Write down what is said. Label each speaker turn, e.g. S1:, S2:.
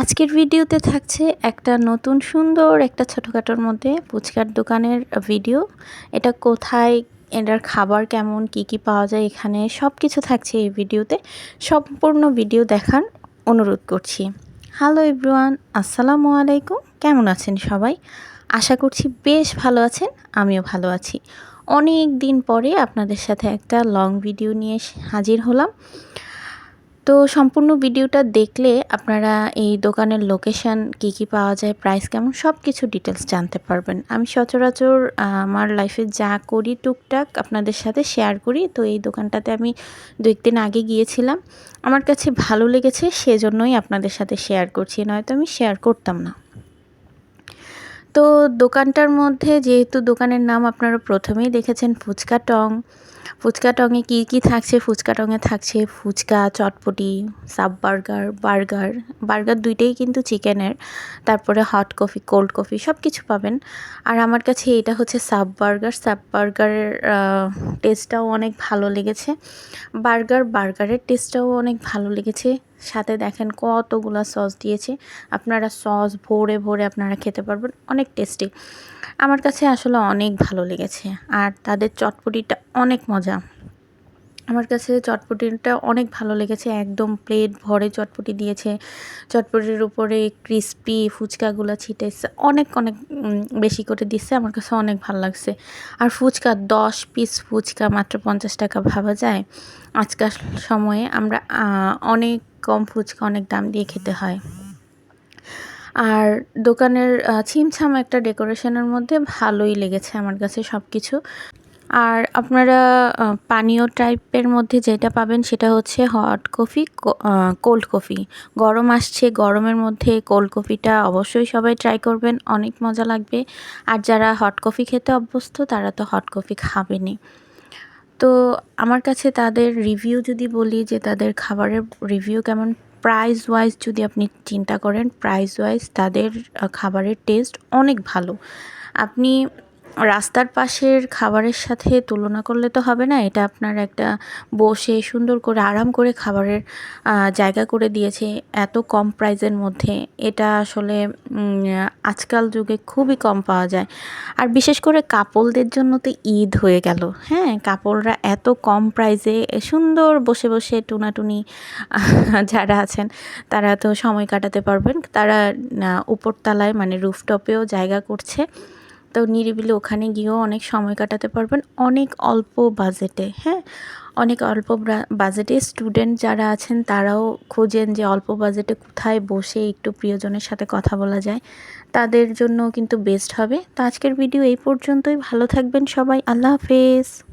S1: আজকের ভিডিওতে থাকছে একটা নতুন সুন্দর একটা ছোটোখাটোর মধ্যে ফুচকার দোকানের ভিডিও। এটা কোথায়, এটার খাবার কেমন, কি কি পাওয়া যায়, এখানে সব কিছু থাকছে এই ভিডিওতে। সম্পূর্ণ ভিডিও দেখার অনুরোধ করছি। হ্যালো এভরিওয়ান, আসসালামু আলাইকুম। কেমন আছেন সবাই? আশা করছি বেশ ভালো আছেন, আমিও ভালো আছি। অনেক দিন পরে আপনাদের সাথে একটা লং ভিডিও নিয়ে হাজির হলাম। তো সম্পূর্ণ ভিডিওটা দেখলে আপনারা এই দোকানের লোকেশান কি কি পাওয়া যায় প্রাইস কেমন সব কিছু ডিটেলস জানতে পারবেন। আমি সচরাচর আমার লাইফে যা করি টুকটাক আপনাদের সাথে শেয়ার করি। তো এই দোকানটাতে আমি দু একদিন আগে গিয়েছিলাম। আমার কাছে ভালো লেগেছে, সেজন্যই আপনাদের সাথে শেয়ার করছি। নয়তো আমি শেয়ার করতাম না। তো দোকানটার মধ্যে যেহেতু দোকানের নাম আপনারা প্রথমেই দেখেছেন ফুচকা টং। ফুচকা টঙে কী কী থাকছে? ফুচকা টঙে থাকছে fuchka, chotpoti, sub burger burger. Burger দুইটাই কিন্তু চিকেনের। তারপরে হট কফি, কোল্ড কফি সব কিছু পাবেন। আর আমার কাছে এটা হচ্ছে সাব বার্গার। সাব বার্গারের টেস্টটাও অনেক ভালো লেগেছে। বার্গার বার্গারের টেস্টটাও অনেক ভালো লেগেছে। সাথে দেখেন কতগুলা সস দিয়েছে। আপনারা সস ভরে ভরে আপনারা খেতে পারবেন, অনেক টেস্টি। আমার কাছে আসলে অনেক ভালো লেগেছে আর তাদের চটপটিটা অনেক মজা। আমার কাছে চটপটিটা অনেক ভালো লেগেছে, একদম প্লেট ভরে চটপটি দিয়েছে। চটপটির উপরে ক্রিস্পি ফুচকাগুলো ছিটেছে, অনেক অনেক বেশি করে দিচ্ছে, আমার কাছে অনেক ভালো লাগছে। আর ফুচকা, দশ পিস ফুচকা মাত্র পঞ্চাশ টাকা ভাবা যায়। আজকাল সময়ে আমরা অনেক কম ফুচকা অনেক দাম দিয়ে খেতে হয়। আর দোকানের ছিমছাম একটা ডেকোরেশনের মধ্যে ভালোই লেগেছে আমার কাছে সব কিছু আর আপনারা পানীয় টাইপের মধ্যে যেটা পাবেন সেটা হচ্ছে হট কফি কোল্ড কফি। গরম আসছে, গরমের মধ্যে কোল্ড কফিটা অবশ্যই সবাই ট্রাই করবেন, অনেক মজা লাগবে। আর যারা হট কফি খেতে অভ্যস্ত, তারা তো হট কফি খাবেনই। তো আমার কাছে তাদের রিভিউ যদি বলি যে তাদের খাবারের রিভিউ কেমন প্রাইস ওয়াইজ যদি আপনি চিন্তা করেন প্রাইস ওয়াইজ তাদের খাবারের টেস্ট অনেক ভালো। আপনি রাস্তার পাশের খাবারের সাথে তুলনা করলে তো হবে না, এটা আপনার একটা বসে সুন্দর করে আরাম করে খাবারের জায়গা করে দিয়েছে এত কম প্রাইজের মধ্যে, এটা আসলে আজকাল যুগে খুবই কম পাওয়া যায়। আর বিশেষ করে কাপলদের জন্য তো ঈদ হয়ে গেল হ্যাঁ কাপলরা এত কম প্রাইজে সুন্দর বসে বসে টুনাটুনি যারা আছেন, তারা তো সময় কাটাতে পারবেন, তারা উপরতলায় মানে রুফটপেও জায়গা করছে। তো নিরিবিলি ওখানে গিয়েও অনেক সময় কাটাতে পারবেন। অনেক অল্প বাজেটে হ্যাঁ? অনেক অল্প বাজেটে স্টুডেন্ট যারা আছেন তারাও খোঁজেন যে অল্প বাজেটে কোথায় বসে একটু প্রিয়জনের সাথে কথা বলা যায়। তাদের জন্য কিন্তু বেস্ট হবে। তো আজকের ভিডিও এই পর্যন্তই। ভালো থাকবেন সবাই। আল্লাহ হাফেজ।